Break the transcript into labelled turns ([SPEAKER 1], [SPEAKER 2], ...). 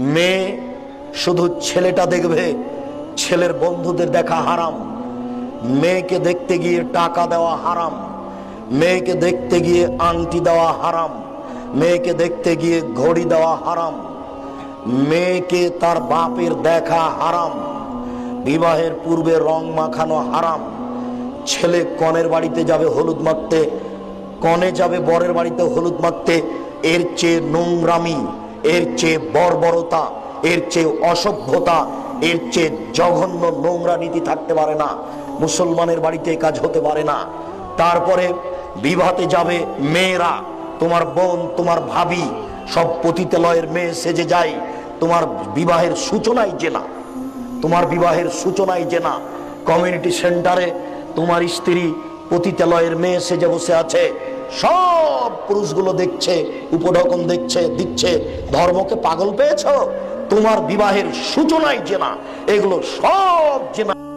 [SPEAKER 1] মেয়ে শুধু ছেলেটা দেখবে, ছেলের বন্ধুদের দেখা হারাম। মেয়েকে দেখতে গিয়ে টাকা দেওয়া হারাম। মেয়েকে দেখতে গিয়ে আংটি দেওয়া হারাম। মেয়েকে দেখতে গিয়ে ঘড়ি দেওয়া হারাম। মেয়েকে তার বাপের দেখা হারাম। বিবাহের পূর্বে রং মাখানো হারাম। ছেলে কনের বাড়িতে যাবে হলুদ মাখতে, কনে যাবে বরের বাড়িতে হলুদ মাখতে, এর চেয়ে নোংরামি এর চেয়ে বর্বরতা, এর চেয়ে অসভ্যতা, এর চেয়ে জঘন্য নোংরা নীতি থাকতে পারে না, মুসলমানের বাড়িতে কাজ হতে পারে না। তারপরে বিবাহতে যাবে মেয়েরা, তোমার বোন, তোমার ভাবি, সব পতিতালয়ের মেয়ে সেজে যায়, তোমার বিবাহের সূচনাই জেনা তোমার বিবাহের সূচনাই জেনা কমিউনিটি সেন্টারে তোমার স্ত্রী পতিতালয়ের মেয়ে সেজে বসে আছে সব পুরুষগুলো দেখছে, উপঢকন দেখছে, দিচ্ছে, ধর্মকে পাগল পেয়েছ? তোমার বিবাহের সূচনাই জেনা, এগুলো সব জেনা।